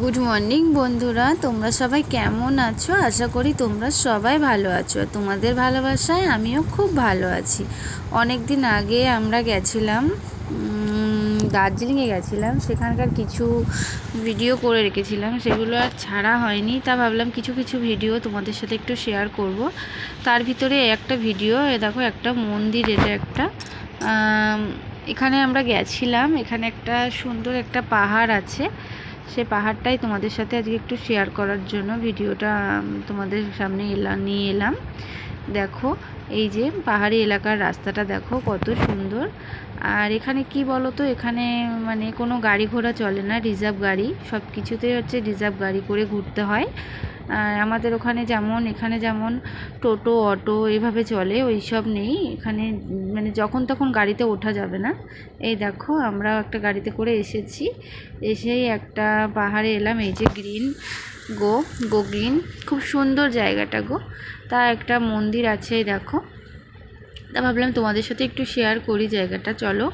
Good morning বন্ধুরা। তোমরা সবাই কেমন আছো? আশা করি তোমরা সবাই ভালো আছো। তোমাদের ভালোবাসায় আমিও খুব ভালো আছি। অনেক দিন আগে আমরা গেছিলাম দার্জিলিংয়ে গেছিলাম। সেখানকার কিছু ভিডিও করে রেখেছিলাম। সেগুলো আর ছাড়া হয়নি। তা ভাবলাম কিছু কিছু ভিডিও তোমাদের সাথে একটু শেয়ার করব। তার ভিতরে একটা ভিডিও এ দেখো একটা মন্দির, এটা একটা এখানে আমরা গেছিলাম। এখানে একটা সুন্দর একটা পাহাড় আছে। সে পাহাড়টাই তোমাদের সাথে আজকে একটু শেয়ার করার জন্য। ভিডিওটা তোমাদের সামনে এলাম নিয়ে এলাম। দেখো, এই যে পাহাড়ি এলাকার রাস্তাটা দেখো কত সুন্দর। আর এখানে কি বলো তো এখানে মানে কোনো গাড়ি ঘোড়া চলে না, রিজার্ভ গাড়ি। সব কিছুতেই হচ্ছে রিজার্ভ গাড়ি করে ঘুরতে হয়। আর আমাদের ওখানে যেমন, এখানে যেমন টোটো, অটো এভাবে চলে ওই সব নেই। এখানে মানে যখন তখন গাড়িতে ওঠা যাবে না। এই দেখো আমরা একটা গাড়িতে করে এসেছি। এসেই একটা পাহাড়ে এলাম, এই যে গ্রিন গো গো গ্রিন খুব সুন্দর জায়গাটা গো। তা একটা মন্দির আছে দেখো। তা ভাবলাম তোমাদের সাথে একটু শেয়ার করি জায়গাটা, চলো।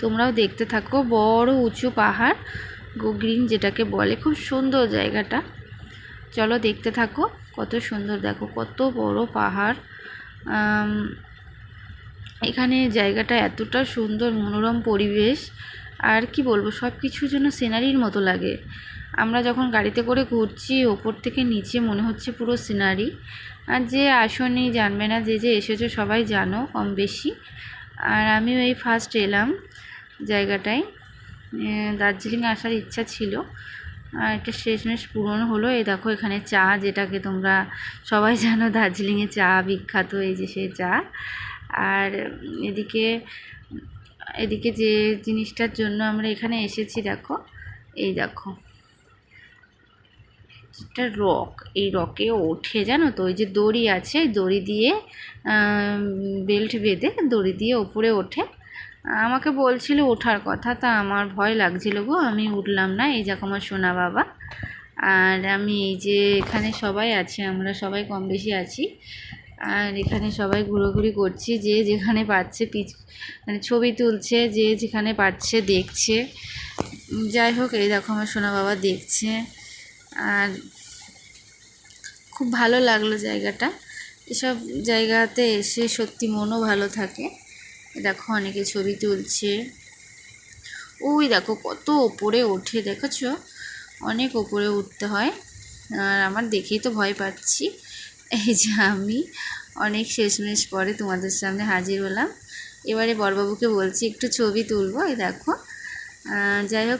তোমরাও দেখতে থাকো, বড় উঁচু পাহাড় গো গ্রিন যেটাকে বলে, খুব সুন্দর জায়গাটা। চলো দেখতে থাকো, কত সুন্দর দেখো, কত বড় পাহাড়। এখানে জায়গাটা এতটা সুন্দর, মনোরম পরিবেশ। আর কি বলব সব কিছু যেন সিনারির মতো লাগে। আমরা যখন গাড়িতে করে ঘুরছি, ওপর থেকে নিচে মনে হচ্ছে পুরো সিনারি। আর যে আসনি জানবে না, যে যে এসেছ সবাই জানো কম বেশি। আর আমিও এই ফার্স্ট এলাম জায়গাটায়। দার্জিলিং আসার ইচ্ছা ছিল। আর একটা শেষমেশ পূরণ হলো। এই দেখো এখানে চা, যেটাকে তোমরা সবাই জানো, দার্জিলিংয়ে চা বিখ্যাত, এই যে সেই চা। আর এদিকে এদিকে যে জিনিসটার জন্য আমরা এখানে এসেছি, দেখো। এই দেখো। একটা রক, এই রকে ওঠে, জানো তো? ওই যে দড়ি আছে, দড়ি দিয়ে বেল্ট বেঁধে দড়ি দিয়ে ওপরে ওঠে। আমাকে বলছিল ওঠার কথা, তা আমার ভয় লাগছিল গো, আমি উঠলাম না, এই দেখো আমার সোনা বাবা। আর আমি এই যে এখানে সবাই আছে, আমরা সবাই কম বেশি আছি। আর এখানে সবাই ঘোরাঘুরি করছি, যে যেখানে পাচ্ছে পিচ মানে ছবি তুলছে, যে যেখানে পাচ্ছে, দেখছে। যাই হোক, এই দেখো আমার সোনা বাবা দেখছে। আর খুব ভালো লাগল জায়গাটা। এসব জায়গাতে এসে সত্যি মনও ভালো থাকে। দেখো অনেকে ছবি তুলছে। ওই দেখো কত ওপরে ওঠে, দেখেছ? অনেক ওপরে উঠতে হয়। আর আমার দেখেই তো ভয় পাচ্ছি। এই যে আমি অনেক শেষমেশ পরে তোমাদের সামনে হাজির হলাম। এবারে বড়বাবুকে বলছি, একটু ছবি তুলবো, এই দেখো। যাই হোক